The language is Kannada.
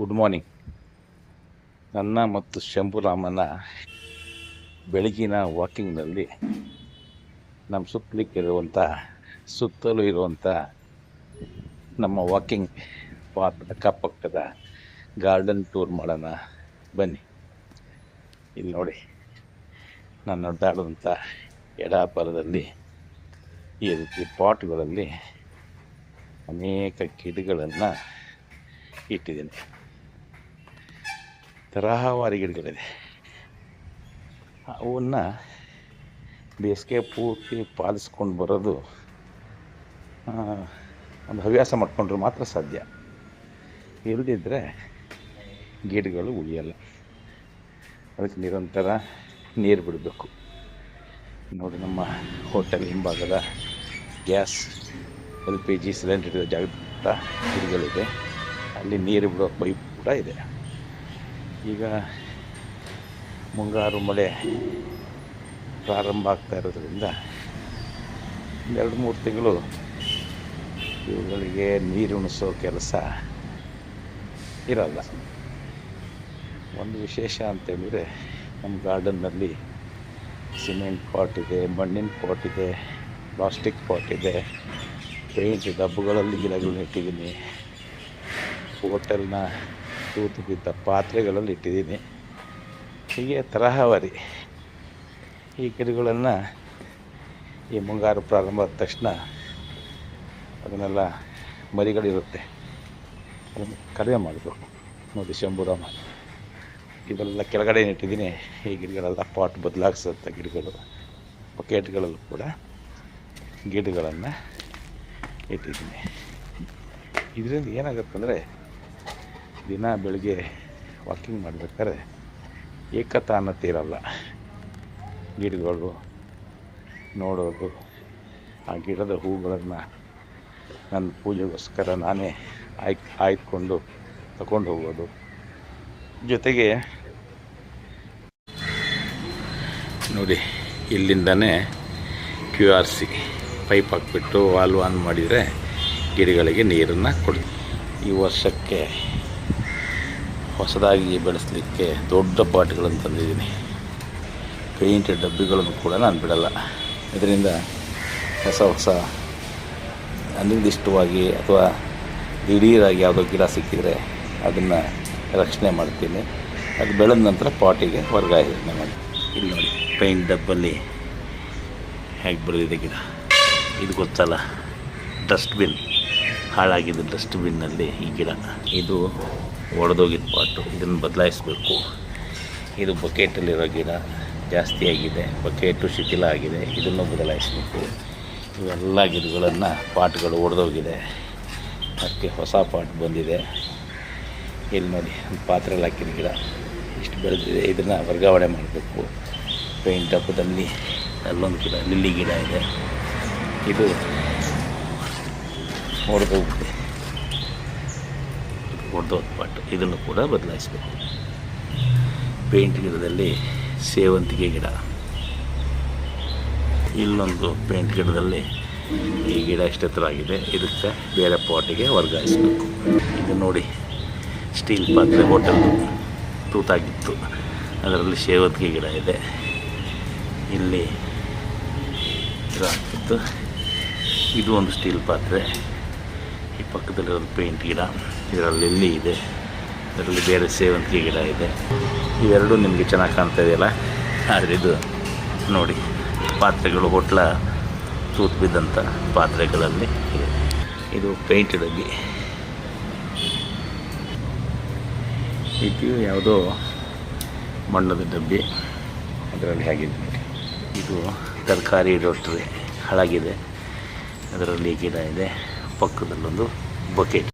ಗುಡ್ ಮಾರ್ನಿಂಗ್ ನನ್ನ ಮತ್ತು ಶಂಭುರಾಮನ ಬೆಳಗಿನ ವಾಕಿಂಗ್ನಲ್ಲಿ ನಮ್ಮ ಸುತ್ತಲಿಕ್ಕಿರುವಂಥ, ಸುತ್ತಲೂ ಇರುವಂಥ ನಮ್ಮ ವಾಕಿಂಗ್ ಪಾತ್ ಅಕ್ಕಪಕ್ಕದ ಗಾರ್ಡನ್ ಟೂರ್ ಮಾಡೋಣ ಬನ್ನಿ. ಇಲ್ಲಿ ನೋಡಿ, ನಾನು ನಡೆದಾಡುವಂಥ ಎಡಾಪರದಲ್ಲಿ ಈ ರೀತಿ ಪಾಟ್ಗಳಲ್ಲಿ ಅನೇಕ ಗಿಡಗಳನ್ನು ಇಟ್ಟಿದ್ದೀನಿ. ತರಹವಾರಿ ಗಿಡಗಳಿದೆ ಅವನ್ನು ಬೇಸಿಗೆ ಪೂರ್ತಿ ಪಾಲಿಸ್ಕೊಂಡು ಬರೋದು ಒಂದು ಹವ್ಯಾಸ ಮಾಡಿಕೊಂಡ್ರೆ ಮಾತ್ರ ಸಾಧ್ಯ. ಇಲ್ಲದಿದ್ದರೆ ಗಿಡಗಳು ಉಳಿಯಲ್ಲ. ಅದಕ್ಕೆ ನಿರಂತರ ನೀರು ಬಿಡಬೇಕು. ನೋಡಿ ನಮ್ಮ ಹೋಟೆಲ್ ಹಿಂಭಾಗದ gas, L P G cylinder ಇರೋ ಜಾಗದ ಗಿಡಗಳಿದೆ. ಅಲ್ಲಿ ನೀರು ಬಿಡೋ ಪೈಪ್ ಕೂಡ ಇದೆ. ಈಗ ಮುಂಗಾರು ಮಳೆ ಪ್ರಾರಂಭ ಆಗ್ತಾ ಇರೋದ್ರಿಂದ ಎರಡು ಮೂರು ತಿಂಗಳು ಇವುಗಳಿಗೆ ನೀರು ಉಣಿಸೋ ಕೆಲಸ ಇರಲ್ಲ. ಒಂದು ವಿಶೇಷ ಅಂತೇಳಿದರೆ ನಮ್ಮ ಗಾರ್ಡನ್ನಲ್ಲಿ ಸಿಮೆಂಟ್ ಪಾಟ್ ಇದೆ, ಮಣ್ಣಿನ ಪಾಟ್ ಇದೆ, ಪ್ಲಾಸ್ಟಿಕ್ ಪಾಟ್ ಇದೆ, ಪೇಂಟ್ ಡಬ್ಬಗಳಲ್ಲಿ ಗಿಡಗಳನ್ನ ಇಟ್ಟಿದ್ದೀನಿ ಹೋಟೆಲ್ನ ತೂತು ಬಿದ್ದ ಪಾತ್ರೆಗಳಲ್ಲಿ ಇಟ್ಟಿದ್ದೀನಿ. ಹೀಗೆ ತರಹವಾರಿ ಈ ಗಿಡಗಳನ್ನು ಈ ಮುಂಗಾರು ಪ್ರಾರಂಭ ಆದ ತಕ್ಷಣ ಅದನ್ನೆಲ್ಲ ಮರಿಗಳಿರುತ್ತೆ. ಅದನ್ನು ಕಡಿಮೆ ಮಾಡಿದ್ರು ನೋಡಿ ಶಂಭುರಾಮ ಇವೆಲ್ಲ ಕೆಳಗಡೆ ಇಟ್ಟಿದ್ದೀನಿ. ಈ ಗಿಡಗಳೆಲ್ಲ ಪಾಟ್ ಬದಲಾಗಿಸುತ್ತೆ ಗಿಡಗಳು, ಬಕೆಟ್ಗಳಲ್ಲೂ ಕೂಡ ಗಿಡಗಳನ್ನು ಇಟ್ಟಿದ್ದೀನಿ. ಇದರಿಂದ ಏನಾಗುತ್ತೆ ಅಂದರೆ ದಿನ ಬೆಳಗ್ಗೆ ವಾಕಿಂಗ್ ಮಾಡಬೇಕಾದ್ರೆ ಏಕತಾನತೆ ಇರಲ್ಲ ಗಿಡಗಳು ನೋಡೋದು, ಆ ಗಿಡದ ಹೂಗಳನ್ನು ನನ್ನ ಪೂಜೆಗೋಸ್ಕರ ನಾನೇ ಆಯ್ಕೆ ಆಯ್ದುಕೊಂಡು ತಗೊಂಡು ಹೋಗೋದು. ಜೊತೆಗೆ ನೋಡಿ, ಇಲ್ಲಿಂದನೇ ಕ್ಯೂ ಆರ್ ಸಿ ಪೈಪ್ ಹಾಕ್ಬಿಟ್ಟು ವಾಲ್ವ್ ಆನ್ ಮಾಡಿದರೆ ಗಿಡಗಳಿಗೆ ನೀರನ್ನು ಕೊಡ್ತೀವಿ. ಈ ವರ್ಷಕ್ಕೆ ಹೊಸದಾಗಿ ಬೆಳೆಸಲಿಕ್ಕೆ ದೊಡ್ಡ ಪಾಟ್ಗಳನ್ನು ತಂದಿದ್ದೀನಿ. ಪೇಂಟ್ ಡಬ್ಬಿಗಳನ್ನು ಕೂಡ ನಾನು ಬಿಡಲ್ಲ. ಇದರಿಂದ ಹೊಸ ಹೊಸ ಅನಿರ್ದಿಷ್ಟವಾಗಿ ಅಥವಾ ದಿಢೀರಾಗಿ ಯಾವುದೋ ಗಿಡ ಸಿಕ್ಕಿದರೆ ಅದನ್ನು ರಕ್ಷಣೆ ಮಾಡ್ತೀನಿ. ಅದು ಬೆಳೆದ ನಂತರ ಪಾಟಿಗೆ ವರ್ಗಾವಣೆ ಮಾಡಿ. ಇಲ್ಲಿ ನೋಡಿ, ಪೇಂಟ್ ಡಬ್ಬಲ್ಲಿ ಹೇಗೆ ಬೆಳೆದಿದೆ ಗಿಡ. ಇದು ಗೊತ್ತಲ್ಲ, ಡಸ್ಟ್ಬಿನ್. ಹಾಳಾಗಿದ್ದ ಡಸ್ಟ್ಬಿನ್ನಲ್ಲಿ ಈ ಗಿಡ. ಇದು ಒಡೆದೋಗಿದ್ದ ಪಾಟು ಇದನ್ನು ಬದಲಾಯಿಸಬೇಕು. ಇದು ಬಕೆಟಲ್ಲಿರೋ ಗಿಡ ಜಾಸ್ತಿ ಆಗಿದೆ. ಬಕೆಟು ಶಿಥಿಲ ಆಗಿದೆ. ಇದನ್ನು ಬದಲಾಯಿಸಬೇಕು. ಇವೆಲ್ಲ ಗಿಡಗಳನ್ನು ಪಾಟ್ಗಳು ಒಡೆದೋಗಿದೆ. ಅದಕ್ಕೆ ಹೊಸ ಪಾಟ್ ಬಂದಿದೆ. ಇಲ್ಲಿ ನೋಡಿ, ಒಂದು ಪಾತ್ರೆಯಲ್ಲಿ ಹಾಕಿದ ಗಿಡ. ಇಷ್ಟು ಬೆಳೆದಿದೆ. ಇದನ್ನು ವರ್ಗಾವಣೆ ಮಾಡಬೇಕು. ಪೇಂಟ್ ಹಬ್ಬದಲ್ಲಿ ಅಲ್ಲೊಂದು ಗಿಡ, ಲಿಲ್ಲಿ ಗಿಡ ಇದೆ. ಇದು ಹೊಡೆದೋಗಿದೆ ಹೊಡೆದೋದ ಪಾಟ್. ಇದನ್ನು ಕೂಡ ಬದಲಾಯಿಸಬೇಕು. ಪೇಂಟ್ ಗಿಡದಲ್ಲಿ ಸೇವಂತಿಗೆ ಗಿಡ. ಇಲ್ಲೊಂದು ಪೇಂಟ್ ಗಿಡದಲ್ಲಿ ಈ ಗಿಡ ಇಷ್ಟೆತ್ತರಾಗಿದೆ ಇದಕ್ಕೆ ಬೇರೆ ಪಾಟಿಗೆ ವರ್ಗಾಯಿಸಬೇಕು. ಇದು ನೋಡಿ, ಸ್ಟೀಲ್ ಪಾತ್ರೆ ಹೋಟೆಲ್ ತೂತಾಗಿತ್ತು. ಅದರಲ್ಲಿ ಸೇವಂತಿಗೆ ಗಿಡ ಇದೆ. ಇಲ್ಲಿ ಇದು ಒಂದು ಸ್ಟೀಲ್ ಪಾತ್ರೆ. ಪಕ್ಕದಲ್ಲಿರೋದು ಪೇಂಟ್ ಗಿಡ, ಇದರಲ್ಲಿ ಇಲ್ಲಿ ಇದೆ, ಇದರಲ್ಲಿ ಬೇರೆ ಸೇವಂತಿಗೆ ಗಿಡ ಇದೆ. ಇವೆರಡು ನಿಮಗೆ ಚೆನ್ನಾಗಿ ಕಾಣ್ತಾ ಇದೆಯಲ್ಲ? ಆದರೆ ಇದು ನೋಡಿ, ಪಾತ್ರೆಗಳು ಹೋಟ್ಲ ತೂತು ಬಿದ್ದಂಥ ಪಾತ್ರೆಗಳಲ್ಲಿ ಇದೆ. ಇದು ಪೇಂಟ್ ಡಬ್ಬಿ ಇದು ಯಾವುದೋ ಮಣ್ಣದ ಡಬ್ಬಿ. ಅದರಲ್ಲಿ ಹಾಗಿದೆ ಇದು ತರಕಾರಿ ರೊಟ್ಟಿ ಹಾಳಾಗಿದೆ. ಅದರಲ್ಲಿ ಗಿಡ ಇದೆ. ಪಕ್ಕದಲ್ಲೊಂದು ಬಕೆಟ್.